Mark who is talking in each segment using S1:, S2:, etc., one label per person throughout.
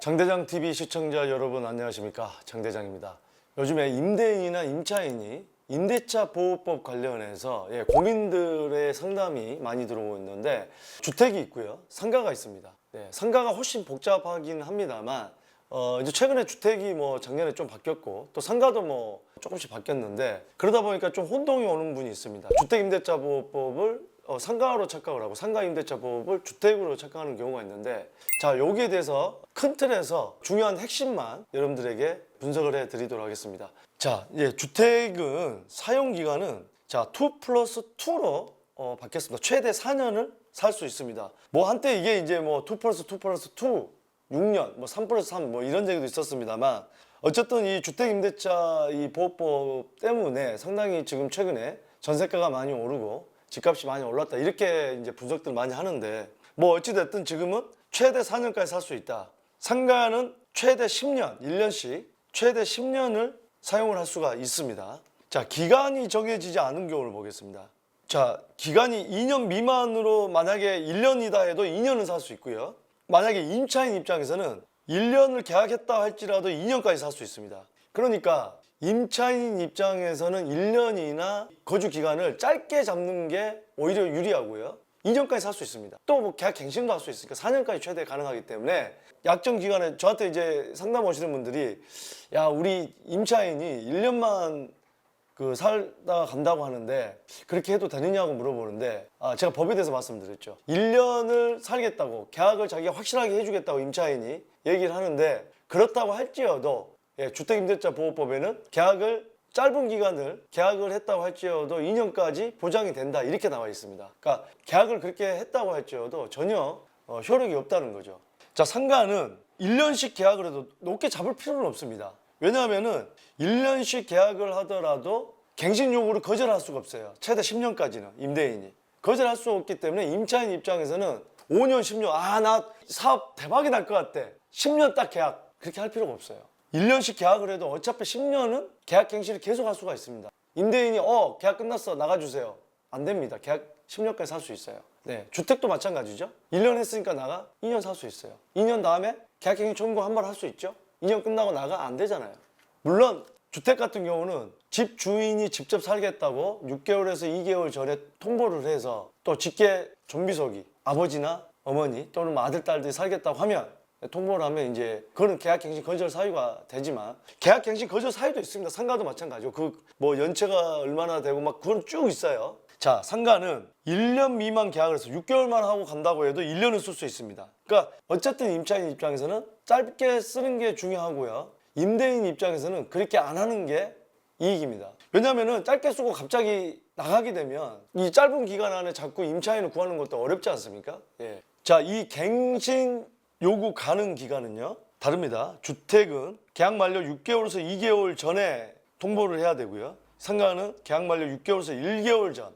S1: 장대장 TV 시청자 여러분 안녕하십니까 장대장입니다. 요즘에 임대인이나 임차인이 임대차 보호법 관련해서 예, 고민들의 상담이 많이 들어오고 있는데 주택이 있고요, 상가가 있습니다. 예, 상가가 훨씬 복잡하긴 합니다만 어, 이제 최근에 주택이 뭐 작년에 좀 바뀌었고 또 상가도 뭐 조금씩 바뀌었는데 그러다 보니까 좀 혼동이 오는 분이 있습니다. 주택임대차 보호법을 어, 상가로 착각을 하고 상가 임대차 보호법을 주택으로 착각하는 경우가 있는데 자 여기에 대해서 큰 틀에서 중요한 핵심만 여러분들에게 분석을 해 드리도록 하겠습니다. 자, 예, 주택은 사용 기간은 자2 플러스 2로 어, 바뀌었습니다. 최대 4년을 살 수 있습니다. 뭐 한때 이게 이제 뭐2 플러스 2 플러스 2 6년, 뭐3 플러스 3 뭐 이런 얘기도 있었습니다만 어쨌든 이 주택임대차 이 보호법 때문에 상당히 지금 최근에 전세가가 많이 오르고 집값이 많이 올랐다 이렇게 이제 분석들 많이 하는데 뭐 어찌됐든 지금은 최대 4년까지 살 수 있다. 상가는 최대 10년, 1년씩 최대 10년을 사용을 할 수가 있습니다. 자, 기간이 정해지지 않은 경우를 보겠습니다. 자, 기간이 2년 미만으로 만약에 1년이다 해도 2년은 살 수 있고요. 만약에 임차인 입장에서는 1년을 계약했다 할지라도 2년까지 살 수 있습니다. 그러니까 임차인 입장에서는 1년이나 거주 기간을 짧게 잡는 게 오히려 유리하고요. 2년까지 살 수 있습니다. 또 뭐 계약 갱신도 할 수 있으니까 4년까지 최대 가능하기 때문에 약정 기간에 저한테 이제 상담 오시는 분들이 야 우리 임차인이 1년만 그 살다가 간다고 하는데 그렇게 해도 되느냐고 물어보는데 아 제가 법에 대해서 말씀드렸죠. 1년을 살겠다고 계약을 자기가 확실하게 해주겠다고 임차인이 얘기를 하는데 그렇다고 할지어도 예, 주택임대차 보호법에는 계약을 짧은 기간을 계약을 했다고 할지어도 2년까지 보장이 된다 이렇게 나와 있습니다. 그러니까 계약을 그렇게 했다고 할지어도 전혀 어, 효력이 없다는 거죠. 자 상가는 1년씩 계약을 해도 높게 잡을 필요는 없습니다. 왜냐하면은 1년씩 계약을 하더라도 갱신 요구를 거절할 수가 없어요. 최대 10년까지는 임대인이 거절할 수 없기 때문에 임차인 입장에서는 5년, 10년 아 나 사업 대박이 날 것 같아. 10년 딱 계약 그렇게 할 필요가 없어요. 1년씩 계약을 해도 어차피 10년은 계약 갱신을 계속 할 수가 있습니다. 임대인이 어 계약 끝났어 나가주세요. 안 됩니다. 계약 10년까지 살 수 있어요. 네, 주택도 마찬가지죠. 1년 했으니까 나가 2년 살 수 있어요. 2년 다음에 계약갱신 청구 한 번 할 수 있죠. 2년 끝나고 나가 안 되잖아요. 물론 주택 같은 경우는 집 주인이 직접 살겠다고 6개월에서 2개월 전에 통보를 해서 또 직계 좀비속이 아버지나 어머니 또는 뭐 아들 딸들이 살겠다고 하면 통보를 하면 이제 그거는 계약갱신 거절 사유가 되지만 계약갱신 거절 사유도 있습니다. 상가도 마찬가지고 그 뭐 연체가 얼마나 되고 막 그건 쭉 있어요. 자 상가는 1년 미만 계약을 해서 6개월만 하고 간다고 해도 1년은 쓸수 있습니다. 그러니까 어쨌든 임차인 입장에서는 짧게 쓰는 게 중요하고요. 임대인 입장에서는 그렇게 안 하는 게 이익입니다. 왜냐하면 짧게 쓰고 갑자기 나가게 되면 이 짧은 기간 안에 자꾸 임차인을 구하는 것도 어렵지 않습니까? 예. 자, 이 갱신 요구 가능 기간은요 다릅니다. 주택은 계약 만료 6개월에서 2개월 전에 통보를 해야 되고요. 상가는 계약 만료 6개월에서 1개월 전.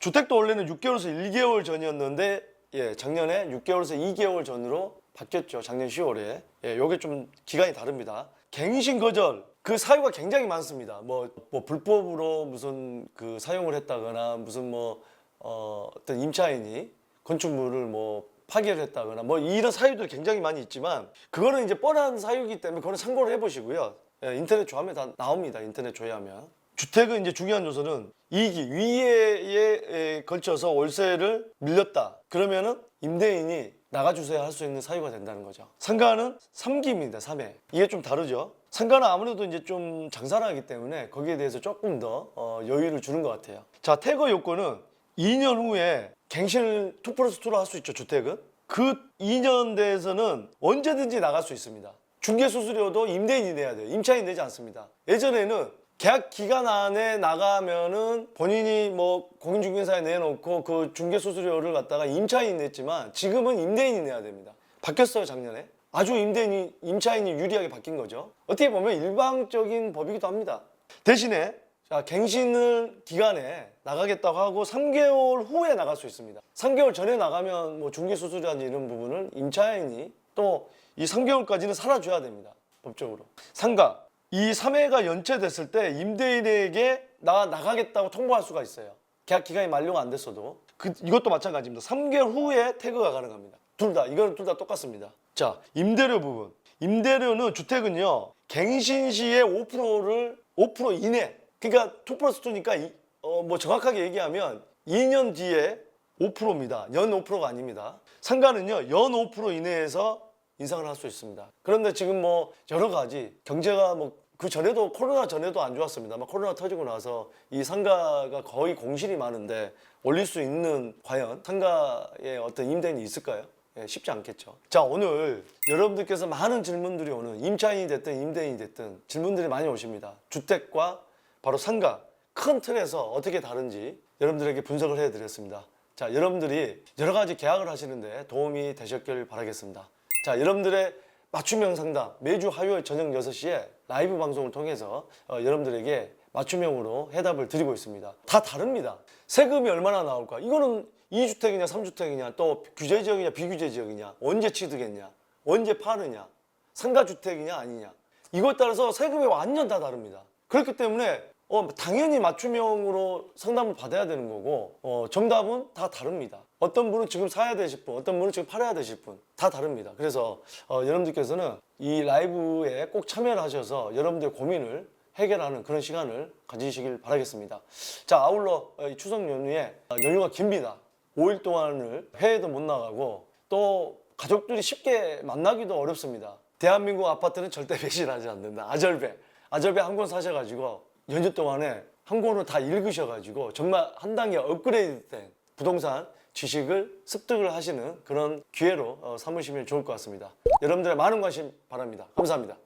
S1: 주택도 원래는 6개월에서 1개월 전이었는데 예, 작년에 6개월에서 2개월 전으로 바뀌었죠. 작년 10월에. 예, 요게 좀 기간이 다릅니다. 갱신 거절 그 사유가 굉장히 많습니다. 뭐, 뭐 불법으로 무슨 그 사용을 했다거나 무슨 뭐 어, 어떤 임차인이 건축물을 뭐 파기를 했다거나 뭐 이런 사유도 굉장히 많이 있지만 그거는 이제 뻔한 사유이기 때문에 그거는 참고를 해보시고요. 예, 인터넷 조회하면 다 나옵니다. 인터넷 조회하면. 주택은 이제 중요한 요소는 이익이 위에에 걸쳐서 월세를 밀렸다. 그러면은 임대인이 나가주세요 할 수 있는 사유가 된다는 거죠. 상가는 3기입니다. 3회. 이게 좀 다르죠. 상가는 아무래도 이제 좀 장사를 하기 때문에 거기에 대해서 조금 더 어, 여유를 주는 것 같아요. 자, 태거 요건은 2년 후에 갱신을 2 플러스 2로 할 수 있죠, 주택은. 그 2년 대에서는 언제든지 나갈 수 있습니다. 중개 수수료도 임대인이 내야 돼요. 임차인이 내지 않습니다. 예전에는 계약 기간 안에 나가면은 본인이 뭐 공인중개사에 내놓고 그 중개 수수료를 갖다가 임차인이 냈지만 지금은 임대인이 내야 됩니다. 바뀌었어요, 작년에. 아주 임대인이 임차인이 유리하게 바뀐 거죠. 어떻게 보면 일방적인 법이기도 합니다. 대신에 자, 갱신을 기간에 나가겠다고 하고 3개월 후에 나갈 수 있습니다. 3개월 전에 나가면 뭐 중개 수수료라든지 이런 부분을 임차인이 또 이 3개월까지는 살아줘야 됩니다. 법적으로. 상가. 이 3회가 연체됐을 때 임대인에게 나 나가겠다고 통보할 수가 있어요. 계약 기간이 만료가 안 됐어도. 그, 이것도 마찬가지입니다. 3개월 후에 태그가 가능합니다. 둘 다. 이거는 둘 다 똑같습니다. 자, 임대료 부분. 임대료는 주택은요 갱신 시에 5%를 5% 이내 그러니까 2 플러스 2니까 뭐 정확하게 얘기하면 2년 뒤에 5%입니다. 연 5%가 아닙니다. 상가는요 연 5% 이내에서 인상을 할 수 있습니다. 그런데 지금 뭐 여러 가지 경제가 뭐 그 전에도 코로나 전에도 안 좋았습니다. 막 코로나 터지고 나서 이 상가가 거의 공실이 많은데 올릴 수 있는 과연 상가의 어떤 임대인이 있을까요? 예, 쉽지 않겠죠. 자 오늘 여러분들께서 많은 질문들이 오는 임차인이 됐든 임대인이 됐든 질문들이 많이 오십니다. 주택과 바로 상가 큰 틀에서 어떻게 다른지 여러분들에게 분석을 해드렸습니다. 자 여러분들이 여러 가지 계약을 하시는데 도움이 되셨길 바라겠습니다. 자 여러분들의 맞춤형 상담 매주 화요일 저녁 6시에 라이브 방송을 통해서 어, 여러분들에게 맞춤형으로 해답을 드리고 있습니다. 다 다릅니다. 세금이 얼마나 나올까? 이거는 2주택이냐 3주택이냐 또 규제 지역이냐 비규제 지역이냐 언제 취득했냐 언제 파느냐 상가주택이냐 아니냐 이거에 따라서 세금이 완전 다 다릅니다. 그렇기 때문에 어, 당연히 맞춤형으로 상담을 받아야 되는 거고 어, 정답은 다 다릅니다. 어떤 분은 지금 사야 되실 분, 어떤 분은 지금 팔아야 되실 분, 다 다릅니다. 그래서 어, 여러분들께서는 이 라이브에 꼭 참여를 하셔서 여러분들의 고민을 해결하는 그런 시간을 가지시길 바라겠습니다. 자, 아울러 어, 이 추석 연휴에 어, 연휴가 깁니다. 5일 동안을 해외도 못 나가고 또 가족들이 쉽게 만나기도 어렵습니다. 대한민국 아파트는 절대 배신하지 않는다. 아절배. 아절배 한 권 사셔가지고 연휴 동안에 한 권을 다 읽으셔가지고 정말 한 단계 업그레이드된 부동산 지식을 습득을 하시는 그런 기회로 어, 삼으시면 좋을 것 같습니다. 여러분들의 많은 관심 바랍니다. 감사합니다.